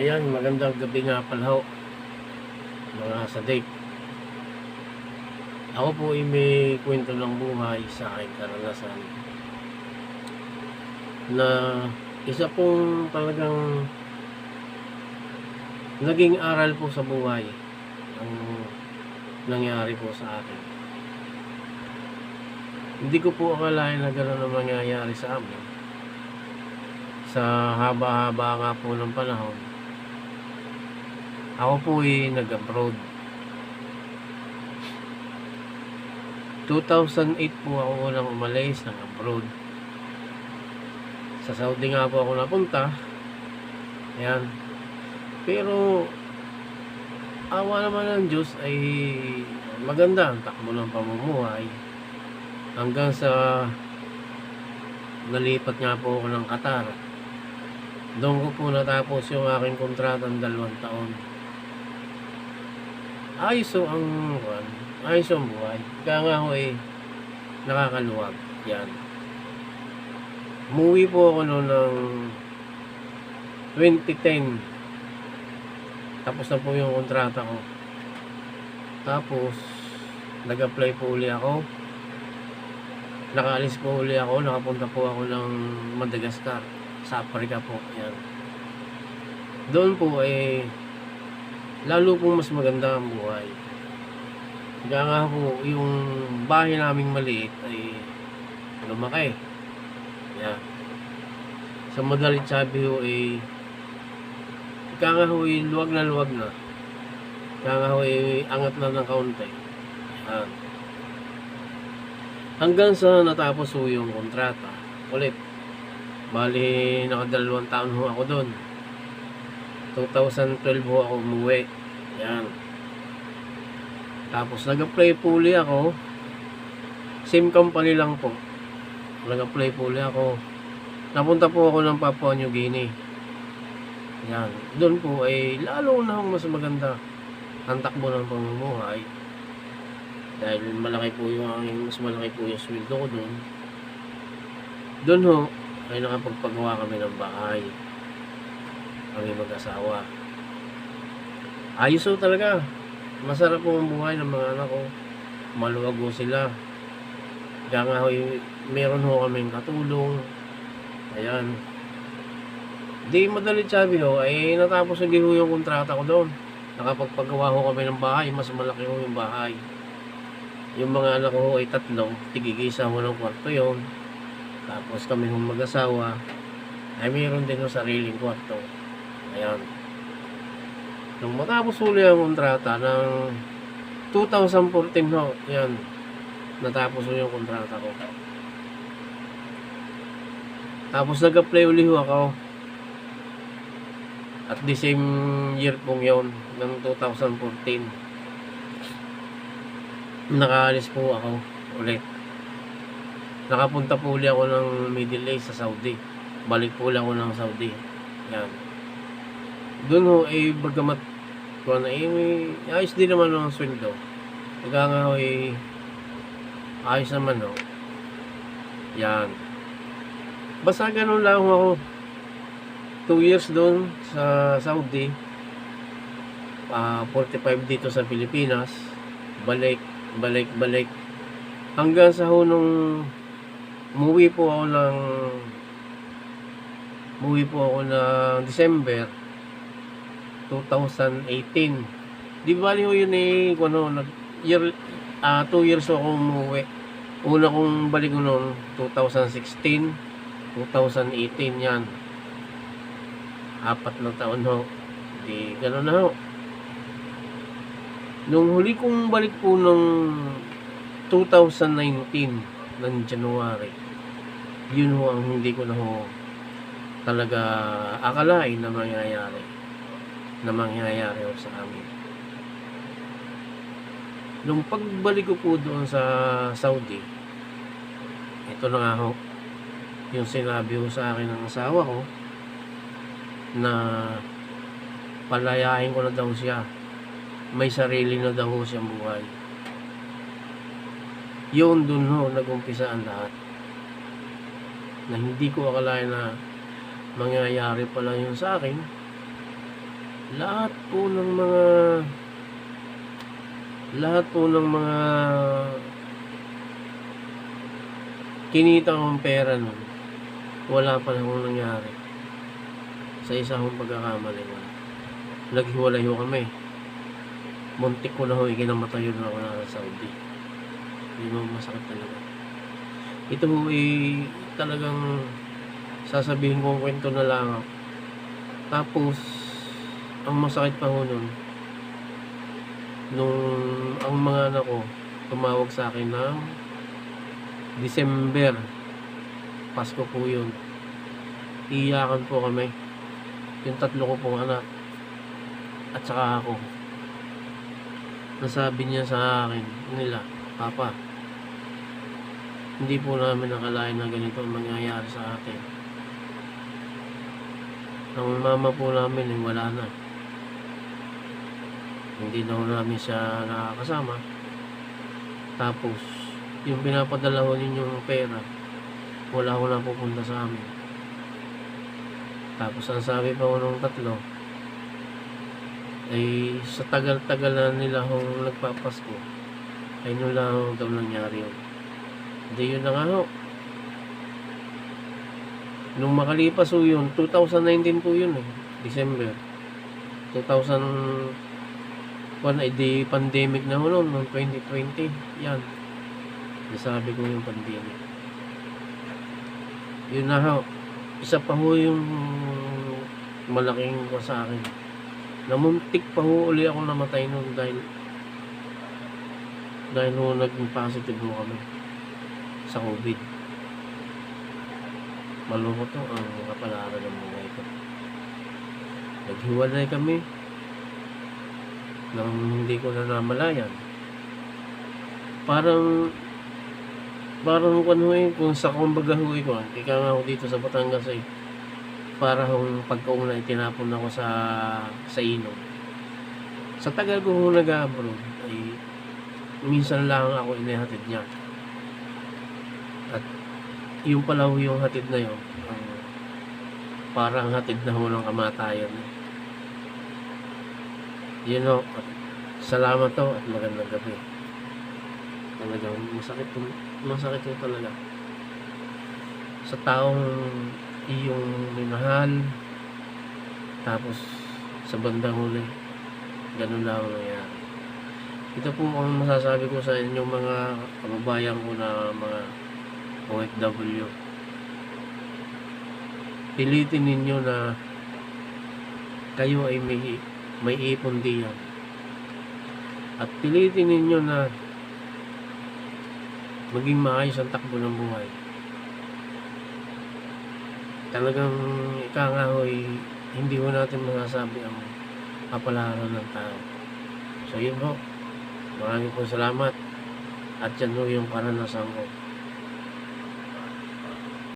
Ayan, magandang gabi nga pala ho. Mga sadik. Ako po ay may kwento ng buhay sa aking karanasan. Na isa pong talagang naging aral po sa buhay ang nangyari po sa akin. Hindi ko po akalain na gano'n ang mangyayari sa amin. Sa haba-haba nga po ng panahon, ako po ay nag-abroad. 2008 po ako unang umalis ng abroad. Sa Saudi nga po ako napunta. Ayan. Pero, awa naman ng Diyos ay maganda ang takbo ng pamumuhay. Hanggang sa nalipat nga po ako ng Qatar. Doon ko po natapos yung aking kontrata ng dalawang taon ho ang ayos ho ang buhay. Kaya nga ho eh, nakakaluwag. Yan. Umuwi po ako noon ng 2010. Tapos na po yung kontrata ko. Tapos, nag-apply po uli ako. Nakaalis po uli ako. Nakapunta po ako ng Madagascar. Sa Africa po. Yan. Doon po eh, lalo pong mas maganda ang buhay. Kaya nga po, yung bahay naming maliit ay lumaki. Yeah. Sa madalit sabi ho ay kaya nga ho ay luwag na luwag na. Kaya nga ho ay angat na ng kaunti. Yan. Hanggang sa natapos ho yung kontrata. Ulit. Bali, nakadalawang taon ho ako doon. 2012 ho ako umuwi. Yan. Tapos nag-apply uli ako. Same company lang po. Nag-apply uli ako. Napunta po ako ng Papua New Guinea. Yan. Doon po ay lalo na mas maganda ang takbo ng pamumuhay. Dahil malaki po yung aking, mas malaki po yung sweldo ko doon. Doon ho, ay nakapagpagawa kami ng bahay kami mag-asawa. Ayos ho talaga. Masarap po ang buhay ng mga anak ko. Maluwag ho sila. Kaya nga y- meron ho kaming katulong. Ayan. Di madalit sabi ho, ay natapos hindi ho yung kontrata ko doon. Nakapagpagawa ho kami ng bahay, mas malaki ho yung bahay. Yung mga anak ko ay tatlo, tigigisa ho ng kwarto yon. Tapos kami hong mag-asawa, ay mayroon din ho sariling kwarto. Ayan. Nung matapos uli ang kontrata ng 2014 ho, yan. Natapos ho yung kontrata ko. Tapos nag-apply uli ho ako. At the same year pong yon ng 2014. Nakaalis po ako ulit. Nakapunta po uli ako ng Middle East sa Saudi. Balik po lang ako ng Saudi. Yan doon ho eh bagamat ko na eh may ayos din naman ang sweldo. Kaya nga ho eh ayos naman ho yan. Basta ganun lang ako 2 years doon sa Saudi ah 45 dito sa Pilipinas. Balik balik balik. Hanggang sa ho nung umuwi po ako ng umuwi po ako ng December 2018. Di ba yun eh, ano, nag, year, ah 2 years ako umuwi. Una kong balik ko noon, 2016, 2018 yan. Apat na taon ho. Di, gano'n na ho. Nung huli kong balik po nung 2019, ng January, yun ho ang hindi ko na ho talaga akalain na mangyayari na mangyayari sa amin. Nung pagbalik ko po doon sa Saudi, ito na nga ho, yung sinabi ho sa akin ng asawa ko, na palayain ko na daw siya. May sarili na daw siyang buhay. Yun dun ho, nagumpisa ang lahat. Na hindi ko akalain na mangyayari pala yun sa akin lahat po ng mga lahat po ng mga kinita kong pera nun wala pa na akong nangyari. Sa isa akong pagkakamali wala. Naghiwalay ho kami. Muntik ko na ho ikinamatay yun ako na sa Saudi. Yun ang masakit talaga. Ito ho eh talagang sasabihin kong kwento na lang. Tapos ang masakit pa ho nun nung ang mga anak ko tumawag sa akin ng December Pasko po yun. Iyakan po kami. Yung tatlo ko pong anak at saka ako. Nasabi niya sa akin nila Papa hindi po namin nakalain na ganito ang mangyayari sa atin. Ang mama po namin ay wala na hindi na namin siya nakakasama. Tapos yung pinapadala ho ninyong pera wala ko na pupunta sa amin. Tapos ang sabi pa ko nung tatlo ay sa tagal-tagal na nila hong nagpapasko ay nung lang daw nangyari yun. Hindi yun na nga ho. Nung makalipas ho yun 2019 po yun eh December. 2000 Ay di pandemic na ho noon, noong 2020. Yan. Nasabi ko yung pandemic. Yun na ho. Isa pa ho yung malaking ko sa akin. Namuntik pa ho uli ako namatay noon dahil dahil ho naging positive ho kami sa COVID. Malungkot to ang kapalaran ng mga ito. Naghiwalay kami nang hindi ko na namalayan. Parang parang kung ano eh, kung sa kumbaga ho ko, ika nga ako dito sa Batangas ay para hong pagkauna ay tinapon ako sa sa inom. Sa tagal ko nag-abroad ay minsan lang ako inihatid niya. At yung pala yung hatid na yun, ang parang hatid na ho ng kamatayan. Yun o, at salamat to at magandang gabi. Talagang masakit masakit to talaga. Sa taong iyong minahal, tapos sa bandang huli, ganun lang ang nangyari. Ito po ang masasabi ko sa inyong mga kababayan ko na mga OFW. Pilitin ninyo na kayo ay may may ipon diyan. At pilitin ninyo na maging maayos ang takbo ng buhay. Talagang ika nga ho'y hindi ho natin masasabi ang kapalaran ng tao. So yun ho. Maraming po salamat. At yan ho yung karanasan ko.